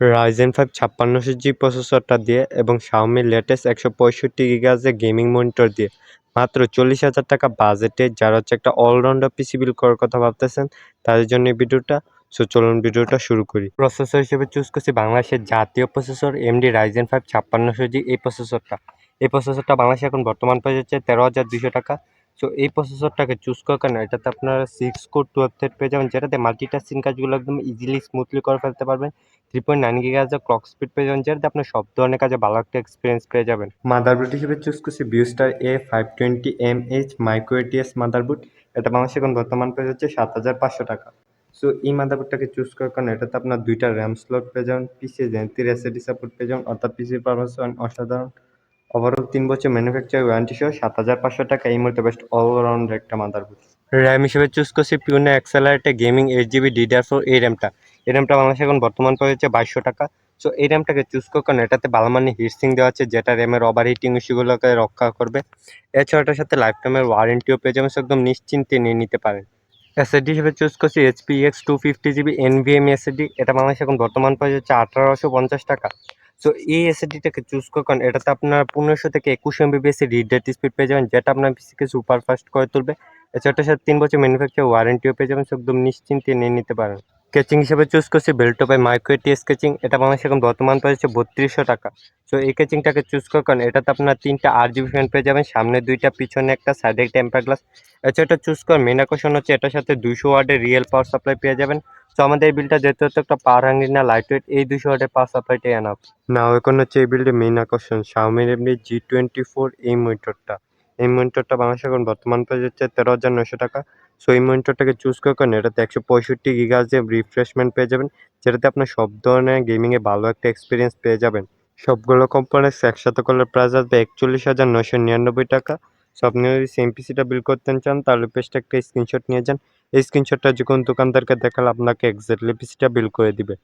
Ryzen five ছাপ্পান্নশো জি প্রসেসরটা দিয়ে এবং শাওমির লেটেস্ট একশো পঁয়ষট্টি গিগাজের গেমিং মনিটর দিয়ে। মাত্র চল্লিশ হাজার টাকা বাজেটে যারা হচ্ছে একটা অলরাউন্ডার পিসি বিল করার কথা ভাবতেছেন, তাদের জন্য ভিডিওটা। সো চলুন ভিডিওটা শুরু করি। প্রসেসর হিসেবে চুজ করছি বাংলাদেশের জাতীয় প্রসেসর এমডি রাইজেন ফাইভ ছাপ্পান্নশো জি এই প্রসেসরটা এই প্রসেসরটা বাংলাদেশে এখন বর্তমান প্রাইস হচ্ছে তেরো হাজার দুশো টাকা। সো এই প্রসেসরটাকে চুজ করার কারণে এটাতে আপনারা সিক্স কোর টুয়েলভ থ্রেড পেয়ে যাবেন, যেটাতে মাল্টিটাস্কিং কাজগুলো একদম ইজিলি স্মুথলি করে ফেলতে পারবেন। থ্রি পয়েন্ট নাইন গিগাজের ক্লক স্পিড পেয়ে যাবেন, যেটাতে আপনার সব ধরনের কাজে ভালো একটা এক্সপিরিয়েন্স পেয়ে যাবেন। মাদারবোর্ড হিসেবে চুজ করছি Biostar A five twenty M H ATS motherboard এটা বাংলাদেশে এখন বর্তমান প্রাইস হচ্ছে সাত হাজার পাঁচশো টাকা। সো এই মাদারবোর্ডটাকে চুজ করার কারণে এটাতে আপনার দুইটা র্যাম স্লট পেয়ে যাবেন পিসি জেন্তির এসএডি সাপোর্ট পেয়ে যাবেন, অর্থাৎ পিসি পারফরমেন্স অসাধারণ। ওভারঅল তিন বছর ম্যানুফ্যাকচার ওয়ারেন্টি সহ সাত হাজার পাঁচশো টাকা এই মুহূর্তে বেস্ট অলরাউন্ড একটা মাদারবোর্ড। র্যাম হিসেবে চুজ করছি পিউনে অ্যাক্সেলারেটে gaming eight GB DDR four এই র্যামটা এই র্যামটা বাংলাদেশে এখন বর্তমান প্রাইস হচ্ছে বাইশশো টাকা। সো এই র্যামটাকে চুজ করার কারণে এটাতে ভালো মানের হিটসিং দেওয়া আছে, যেটা র্যামের ওভার হিটিং ইস্যুগুলোকে রক্ষা করবে। এছাড়া এটার সাথে লাইফ টাইমের ওয়ারেন্টিও পেয়ে যাবেন একদম নিশ্চিন্তে নিয়ে নিতে পারেন। এসএসডি হিসেবে চুজ করছি HP X two fifty GB NVMe SSD এটা বাংলাদেশে এখন বর্তমান প্রাইস হচ্ছে আঠারোশো পঞ্চাশ টাকা। সো এই এসএসডিটাকে চুজ করার কারণ এটাতে আপনার পনেরোশো থেকে একুশ এমবিবিএস রিড ডেট স্পিড পেয়ে যাবেন, যেটা আপনার পিসিকে সুপার ফাস্ট করে তুলবে। এছাড়া সাথে তিন বছর ম্যানুফ্যাকচার ওয়ারেন্টিও পেয়ে যাবেন একদম নিশ্চিন্তে নিয়ে নিতে পারেন। স্কেচিং হিসেবে চুজ করছি বেল্টো বাই মাইক্রো টি স্কেচিং এটা বাংলাদেশে এখন বর্তমান হচ্ছে বত্রিশশো টাকা। সো এই কেচিংটাকে চুজ করার কারণ এটাতে আপনার তিনটা আট জিবি ফ্যান পেয়ে যাবেন, সামনে দুইটা, পিছনে একটা সাইডে টেম্পার গ্লাস এছাড়া এটা চুজ করার মেন আকর্ষণ হচ্ছে এটার সাথে দুশো ওয়ার্ডের রিয়েল পাওয়ার সাপ্লাই পেয়ে যাবেন। তো আমাদের এই বিলটা যেহেতু হচ্ছে একটা পাওয়ার হাঙ্গি না লাইট ওয়েট এই দুশো ওয়ার্ডের পাওয়ার সাপ্লাইটাই আনা না এখন হচ্ছে এই বিলটির মেইন আকর্ষণ শাওমির এমনি জি টোয়েন্টি ফোর এই মনিটরটা এই মনিটরটা বাংলাদেশে এখন বর্তমান প্রাইস হচ্ছে তেরো হাজার নশো টাকা। সো এই মনিটরটাকে চুজ কারণে এটাতে একশো পঁয়ষট্টি গিগাজের রিফ্রেশমেন্ট পেয়ে যাবেন, যেটাতে আপনার সব ধরনের গেমিংয়ে ভালো একটা এক্সপিরিয়েন্স পেয়ে যাবেন। সবগুলো কোম্পানির একসাথে করলে প্রাইস আসবে একচল্লিশ হাজার নশো নিরানব্বই টাকা। সো আপনি যদি সেম পিসিটা বিল করতে চান, তাহলে পেজটা একটা স্ক্রিনশট নিয়ে যান। এই স্ক্রিনশটটা যে কোনো দোকানদারকে দেখালে আপনাকে এক্স্যাক্টলি পিসিটা বিল করে দিবে।